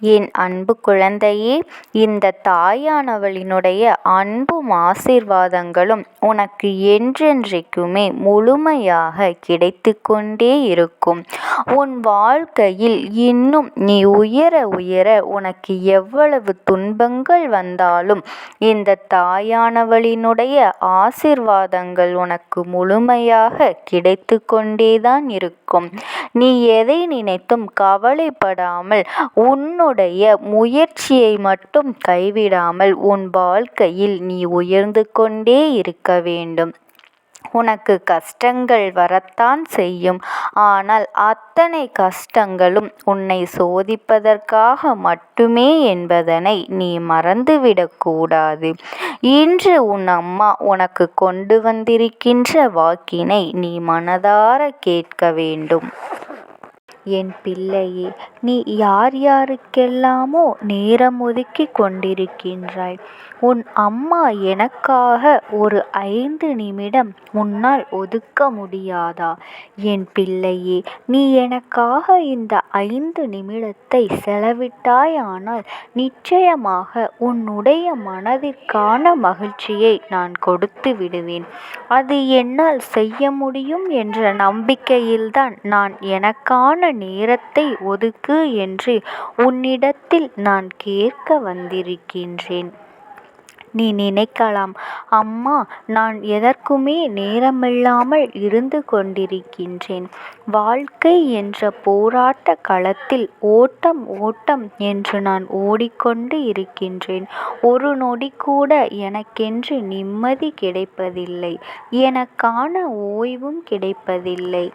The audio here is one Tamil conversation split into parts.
என் அன்பு குழந்தையே இந்த தாயானவளினுடைய அன்பும் ஆசீர்வாதங்களும் உனக்கு என்றென்றைக்குமே முழுமையாக கிடைத்து கொண்டே இருக்கும். உன் வாழ்க்கையில் இன்னும் நீ உயர உயர உனக்கு எவ்வளவு துன்பங்கள் வந்தாலும் இந்த தாயானவளினுடைய ஆசீர்வாதங்கள் உனக்கு முழுமையாக கிடைத்து கொண்டேதான் இருக்கும். நீ எதை நினைத்தும் கவலைப்படாமல் உன்னுடைய முயற்சியை மட்டும் கைவிடாமல் உன் வாழ்க்கையில் நீ உயர்ந்து கொண்டே இருக்க வேண்டும். உனக்கு கஷ்டங்கள் வரத்தான் செய்யும். ஆனால் அத்தனை கஷ்டங்களும் உன்னை சோதிப்பதற்காக மட்டுமே என்பதனை நீ மறந்துவிடக்கூடாது இன்று உன் அம்மா உனக்கு கொண்டு வந்திருக்கின்ற வாக்கினை நீ மனதார கேட்க வேண்டும். என் பிள்ளையே நீ யார் யாருக்கெல்லாமோ நேரம் ஒதுக்கி கொண்டிருக்கின்றாய். உன் அம்மா எனக்காக ஒரு ஐந்து நிமிடம் உன்னால் ஒதுக்க முடியாதா? என் பிள்ளையே நீ எனக்காக இந்த ஐந்து நிமிடத்தை செலவிட்டாயானால் நிச்சயமாக உன்னுடைய மனதிற்கான மகிழ்ச்சியை நான் கொடுத்து விடுவேன். அது என்னால் செய்ய முடியும் என்ற நம்பிக்கையில்தான் நான் எனக்கான நேரத்தை ஒதுக்கு என்று உன்னிடத்தில் நான் கேட்க வந்திருக்கின்றேன். நீ நினைக்கலாம் அம்மா நான் எதற்குமே நேரமில்லாமல் இருந்து கொண்டிருக்கின்றேன். வாழ்க்கை என்ற போராட்ட களத்தில் ஓட்டம் ஓட்டம் என்று நான் ஓடிக்கொண்டு இருக்கின்றேன். ஒரு நொடி கூட எனக்கென்று நிம்மதி கிடைப்பதில்லை. எனக்கான ஓய்வும் கிடைப்பதில்லை.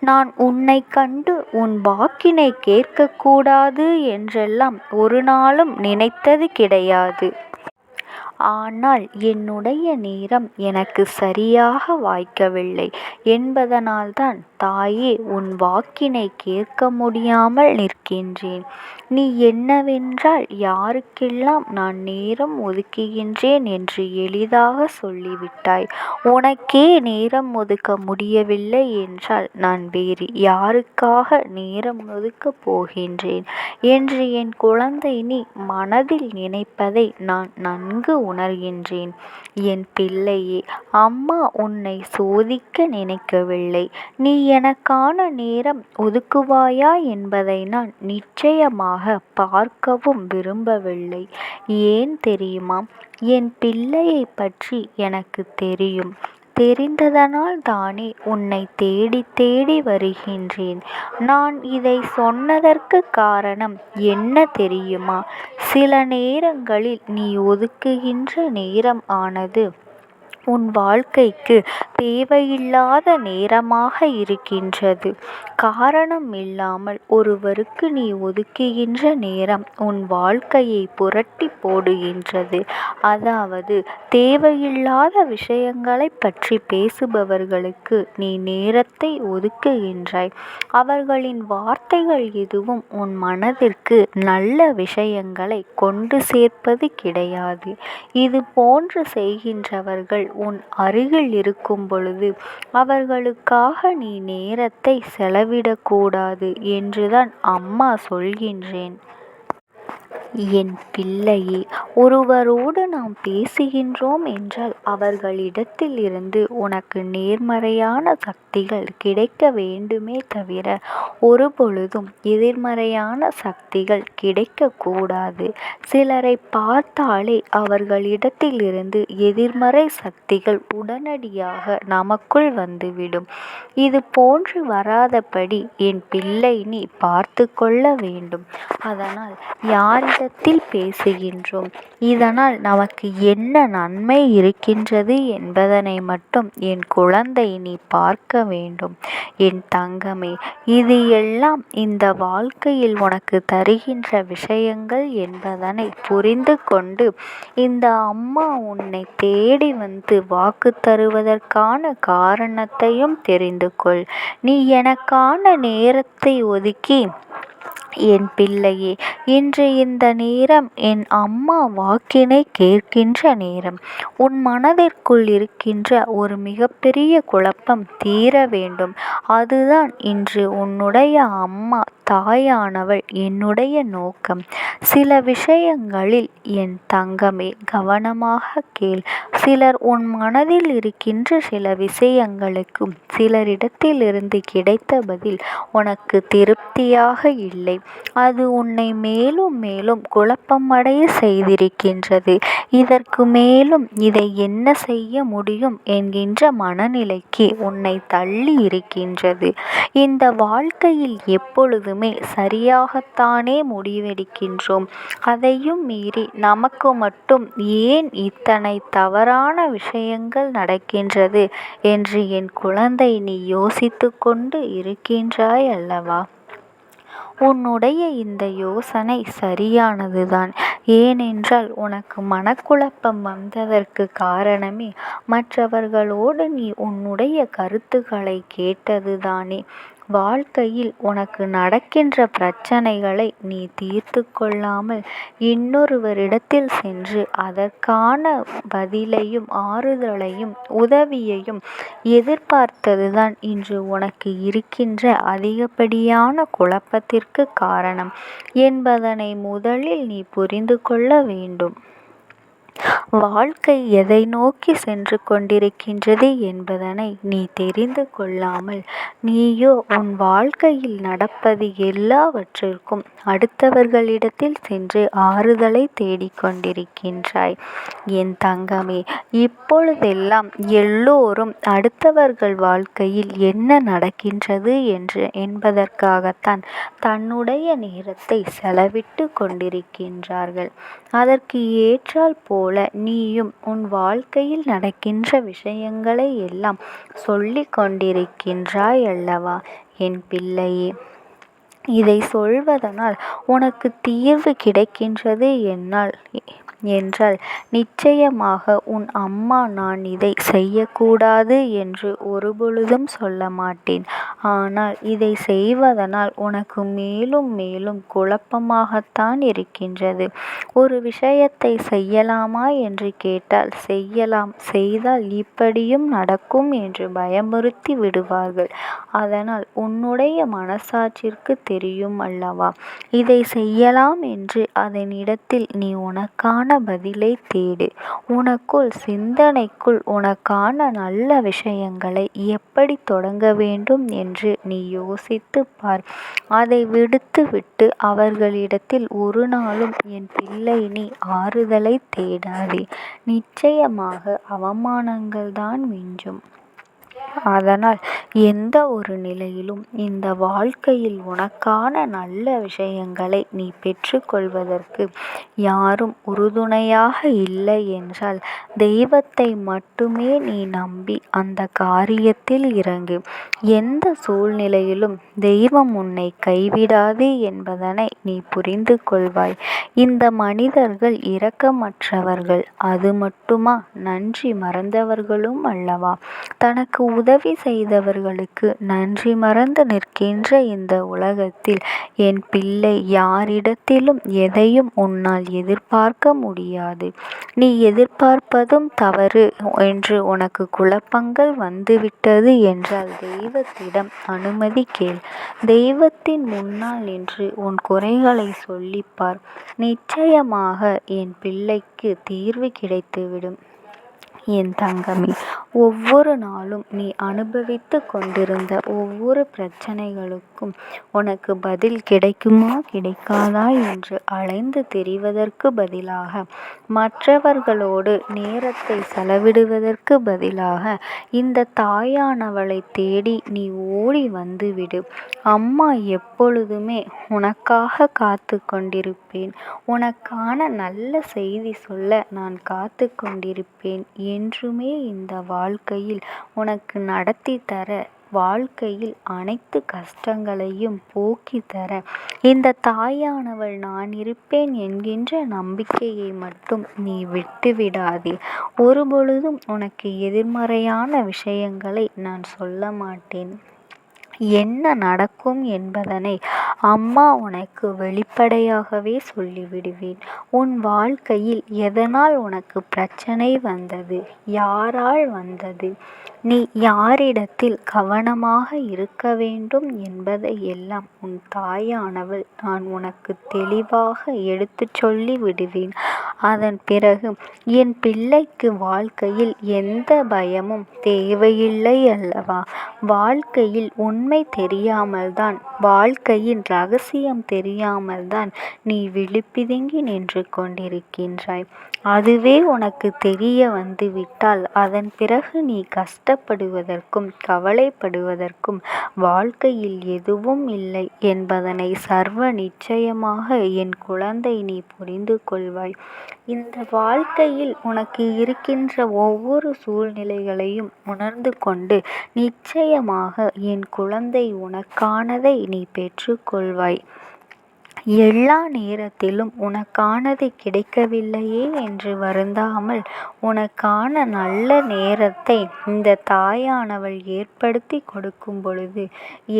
நான் உன்னை கண்டு உன் வாக்கினை கேட்கக்கூடாது என்றெல்லாம் ஒரு நாளும் நினைத்தது கிடையாது. ஆனால் என்னுடைய நேரம் எனக்கு சரியாக வாய்க்கவில்லை என்பதனால்தான் தாயே உன் வாக்கினை கேட்க முடியாமல் நிற்கின்றேன். நீ என்னவென்றால் யாருக்கெல்லாம் நான் நேரம் ஒதுக்குகின்றேன் என்று எளிதாக சொல்லிவிட்டாய். உனக்கே நேரம் ஒதுக்க முடியவில்லை என்றால் நான் வேறு யாருக்காக நேரம் ஒதுக்கப் போகின்றேன்? என்று என் குழந்தை நீ மனதில் நினைப்பதை நான் நன்கு உணர்கின்றேன். என் பிள்ளையே அம்மா உன்னை சோதிக்க நினைக்கவில்லை. நீ எனக்கான நேரம் ஒதுக்குவாயா என்பதை நான் நிச்சயமாக பார்க்கவும் விரும்பவில்லை. ஏன் தெரியுமா? என் பிள்ளையை பற்றி எனக்கு தெரியும். தெரிந்ததனால் தானே உன்னை தேடி தேடி வருகின்றேன். நான் இதை சொன்னதற்கு காரணம் என்ன தெரியுமா? சில நேரங்களில் நீ ஒதுக்குகின்ற நேரம் ஆனது உன் வாழ்க்கைக்கு தேவையில்லாத நேரமாக இருக்கின்றது. காரணம் இல்லாமல் ஒருவருக்கு நீ ஒதுக்குகின்ற நேரம் உன் வாழ்க்கையை புரட்டி போடுகின்றது. அதாவது தேவையில்லாத விஷயங்களை பற்றி பேசுபவர்களுக்கு நீ நேரத்தை ஒதுக்குகின்றாய். அவர்களின் வார்த்தைகள் எதுவும் உன் மனதிற்கு நல்ல விஷயங்களை கொண்டு சேர்ப்பது கிடையாது. இது போன்று செய்கின்றவர்கள் உன் அருகில் இருக்கும் பொழுது அவர்களுக்காக நீ நேரத்தை செலவிடக்கூடாது என்றுதான் அம்மா சொல்கின்றேன். என் பிள்ளையே ஒருவரோடு நாம் பேசுகின்றோம் என்றால் அவர்களிடத்தில் இருந்து உனக்கு நேர்மறையான சக்திகள் கிடைக்க வேண்டுமே தவிர ஒருபொழுதும் எதிர்மறையான சக்திகள் கிடைக்கக்கூடாது சிலரை பார்த்தாலே அவர்களிடத்தில் இருந்து எதிர்மறை சக்திகள் உடனடியாக நமக்குள் வந்துவிடும். இது போன்று வராதபடி என் பிள்ளை நீ பார்த்து கொள்ள வேண்டும். அதனால் யாரிடத்தில் பேசுகின்றோம். இதனால் நமக்கு என்ன நன்மை இருக்கின்றது என்பதனை மட்டும் என் குழந்தை நீ பார்க்க வேண்டும். என் தங்கமே இது எல்லாம் இந்த வாழ்க்கையில் உனக்கு தருகின்ற விஷயங்கள் என்பதனை புரிந்து கொண்டு இந்த அம்மா உன்னை தேடி வந்து வாக்கு தருவதற்கான காரணத்தையும் தெரிந்து கொள். நீ எனக்கான நேரத்தை ஒதுக்கி என் பிள்ளையே இன்று இந்த நேரம் என் அம்மா வாக்கினை கேட்கின்ற நேரம். உன் மனதிற்குள் இருக்கின்ற ஒரு மிகப்பெரிய குழப்பம் தீர வேண்டும். அதுதான் இன்று உன்னுடைய அம்மா தாயானவள் என்னுடைய நோக்கம். சில விஷயங்களில் என் தங்கமே கவனமாக கேள். சிலர் உன் மனதில் இருக்கின்ற சில விஷயங்களுக்கும் சிலரிடத்திலிருந்து கிடைத்த பதில் உனக்கு திருப்தியாக இல்லை. அது உன்னை மேலும் மேலும் குழப்பமடைய செய்திருக்கின்றது. இதற்கு மேலும் இதை என்ன செய்ய முடியும் என்கின்ற மனநிலைக்கு உன்னை தள்ளி இருக்கின்றது. இந்த வாழ்க்கையில் எப்பொழுதும் சரியாகத்தானே முடிவெடுக்கின்றோம். அதையும் மீறி நமக்கு மட்டும் ஏன் இத்தனை தவறான விஷயங்கள் நடக்கின்றது என்று என் குழந்தை நீ யோசித்து கொண்டு இருக்கின்றாய் அல்லவா? உன்னுடைய இந்த யோசனை சரியானதுதான். ஏனென்றால் உனக்கு மனக்குழப்பம் வந்ததற்கு காரணமே மற்றவர்களோடு நீ உன்னுடைய கருத்துக்களை கேட்டதுதானே. வாழ்க்கையில் உனக்கு நடக்கின்ற பிரச்சனைகளை நீ தீர்த்து கொள்ளாமல் இன்னொருவரிடத்தில் சென்று அதற்கான பதிலையும் ஆறுதலையும் உதவியையும் எதிர்பார்த்ததுதான் இன்று உனக்கு இருக்கின்ற அதிகப்படியான குழப்பத்திற்கு காரணம். என்பதனை முதலில் நீ புரிந்து கொள்ள வேண்டும். வாழ்க்கை எதை நோக்கி சென்று கொண்டிருக்கின்றது என்பதனை நீ தெரிந்து கொள்ளாமல் நீயோ உன் வாழ்க்கையில் நடப்பது எல்லாவற்றிற்கும் அடுத்தவர்களிடத்தில் சென்று ஆறுதலை தேடிக்கொண்டிருக்கின்றாய். என் தங்கமே இப்பொழுதெல்லாம் எல்லோரும் அடுத்தவர்கள் வாழ்க்கையில் என்ன நடக்கின்றது என்று என்பதற்காகத்தான் தன்னுடைய நேரத்தை செலவிட்டு கொண்டிருக்கின்றார்கள். அதற்கு ஏற்றால் போல் நீயும் உன் வாழ்க்கையில் நடக்கின்ற விஷயங்களை எல்லாம் சொல்லிக் கொண்டிருக்கின்றாய் அல்லவா? என் பிள்ளையே இதை சொல்வதனால் உனக்கு தீர்வு கிடைக்கின்றது என்னால். என்றால் நிச்சயமாக உன் அம்மா நான் இதை செய்யக்கூடாது என்று ஒருபொழுதும் சொல்ல மாட்டேன். ஆனால் இதை செய்வதனால் உனக்கு மேலும் மேலும் குழப்பமாகத்தான் இருக்கின்றது. ஒரு விஷயத்தை செய்யலாமா என்று கேட்டால் செய்யலாம். செய்தால் இப்படியும் நடக்கும் என்று பயமுறுத்தி விடுவார்கள். அதனால் உன்னுடைய மனசாட்சிற்கு தெரியும் அல்லவா? இதை செய்யலாம் என்று அதனிடத்தில் நீ உனக்கான பதிலை தேடு. உனக்குள் சிந்தனைக்குள் உனக்கான நல்ல விஷயங்களை எப்படி தொடங்க வேண்டும் என்று நீ யோசித்து பார். அதை விடுத்து விட்டு அவர்களிடத்தில் ஒரு நாளும் என் பிள்ளை நீ ஆறுதலை தேடாதே. நிச்சயமாக அவமானங்கள் தான் மிஞ்சும். அதனால் எந்த ஒரு நிலையிலும் இந்த வாழ்க்கையில் உனக்கான நல்ல விஷயங்களை நீ பெற்றுக்கொள்வதற்கு யாரும் உறுதுணையாக இல்லை என்றால் தெய்வத்தை மட்டுமே நீ நம்பி அந்த காரியத்தில் இறங்கு. எந்த சூழ்நிலையிலும் தெய்வம் உன்னை கைவிடாது என்பதனை நீ புரிந்து கொள்வாய். இந்த மனிதர்கள் இரக்கமற்றவர்கள். அது மட்டுமா? நன்றி மறந்தவர்களும் அல்லவா? தனக்கு உதவி செய்தவர்களுக்கு நன்றி மறந்து நிற்கின்ற இந்த உலகத்தில் என் பிள்ளை யாரிடத்திலும் எதையும் உன்னால் எதிர்பார்க்க முடியாது. நீ எதிர்பார்ப்பதும் தவறு என்று உனக்கு குழப்பங்கள் வந்துவிட்டது என்றால் தெய்வத்திடம் அனுமதி கேள். தெய்வத்தின் முன்னால் நின்று உன் குறைகளை சொல்லிப்பார் நிச்சயமாக என் பிள்ளைக்கு தீர்வு கிடைத்துவிடும். என் தங்கமே ஒவ்வொரு நாளும் நீ அனுபவித்து கொண்டிருந்த ஒவ்வொரு பிரச்சனைகளுக்கும் உனக்கு பதில் கிடைக்குமா கிடைக்காதா என்று அலைந்து தெரிவதற்கு பதிலாக மற்றவர்களோடு நேரத்தை செலவிடுவதற்கு பதிலாக இந்த தாயானவளை தேடி நீ ஓடி வந்துவிடு. அம்மா எப்பொழுதுமே உனக்காக காத்து கொண்டிருப்பேன். உனக்கான நல்ல செய்தி சொல்ல நான் காத்து கொண்டிருப்பேன் என்றுமே இந்த வா வாழ்க்கையில் உனக்கு நடத்தி தர வாழ்க்கையில் அனைத்து கஷ்டங்களையும் போக்கி தர. இந்த தாயானவள் நான் இருப்பேன் என்கின்ற நம்பிக்கையை மட்டும் நீ விட்டுவிடாதே ஒருபொழுதும் உனக்கு எதிர்மறையான விஷயங்களை நான் சொல்ல மாட்டேன். என்ன நடக்கும் என்பதனை அம்மா உனக்கு வெளிப்படையாகவே சொல்லிவிடுவேன். உன் வாழ்க்கையில் எதனால் உனக்கு பிரச்சனை வந்தது? யாரால் வந்தது? நீ யாரிடத்தில் கவனமாக இருக்க வேண்டும் என்பதை எல்லாம் உன் தாயானவள் நான் உனக்கு தெளிவாக எடுத்துச் சொல்லி விடுவேன். அதன் பிறகு என் பிள்ளைக்கு வாழ்க்கையில் எந்த பயமும் தேவையில்லை அல்லவா? வாழ்க்கையில் உண்மை தெரியாமல்தான் வாழ்க்கையின் ரகசியம் தெரியாமல்தான் நீ விழிப்பிதுங்கி நின்று கொண்டிருக்கின்றாய். அதுவே உனக்கு தெரிய வந்துவிட்டால் அதன் பிறகு நீ வருத்தப்படுவதற்கும் கவலைப்படுவதற்கும் வாழ்க்கையில் எதுவும் இல்லை என்பதனை சர்வ நிச்சயமாக என் குழந்தை நீ புரிந்து கொள்வாய். இந்த வாழ்க்கையில் உனக்கு இருக்கின்ற ஒவ்வொரு சூழ்நிலைகளையும் உணர்ந்து கொண்டு நிச்சயமாக என் குழந்தை உனக்கானதை நீ பெற்றுக்கொள்வாய் எல்லா நேரத்திலும் உனக்கானது கிடைக்கவில்லையே என்று வருந்தாமல் உனக்கான நல்ல நேரத்தை இந்த தாயானவள் ஏற்படுத்தி கொடுக்கும் பொழுது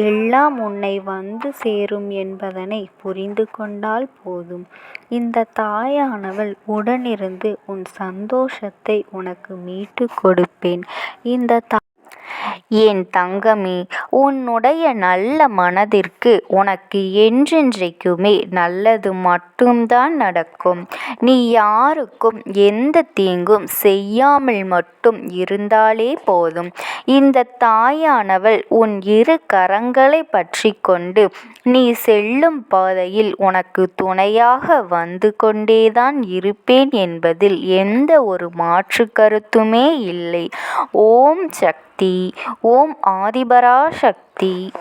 எல்லாம் உன்னை வந்து சேரும் என்பதனை புரிந்து கொண்டால் போதும். இந்த தாயானவள் உடனிருந்து உன் சந்தோஷத்தை உனக்கு மீட்டுக் கொடுப்பேன். இந்த தா என் தங்கமே உன்னுடைய நல்ல மனதிற்கு உனக்கு என்றென்றைக்குமே நல்லது மட்டும்தான் நடக்கும். நீ யாருக்கும் எந்த தீங்கும் செய்யாமல் மட்டும் இருந்தாலே போதும். இந்த தாயானவள் உன் இரு கரங்களைப் பற்றி கொண்டு நீ செல்லும் பாதையில் உனக்கு துணையாக வந்து கொண்டேதான் இருப்பேன் என்பதில் எந்த ஒரு மாற்று கருத்துமே இல்லை. ஓம் சக்தி! ஓம் ஆதிபரா சக்தி.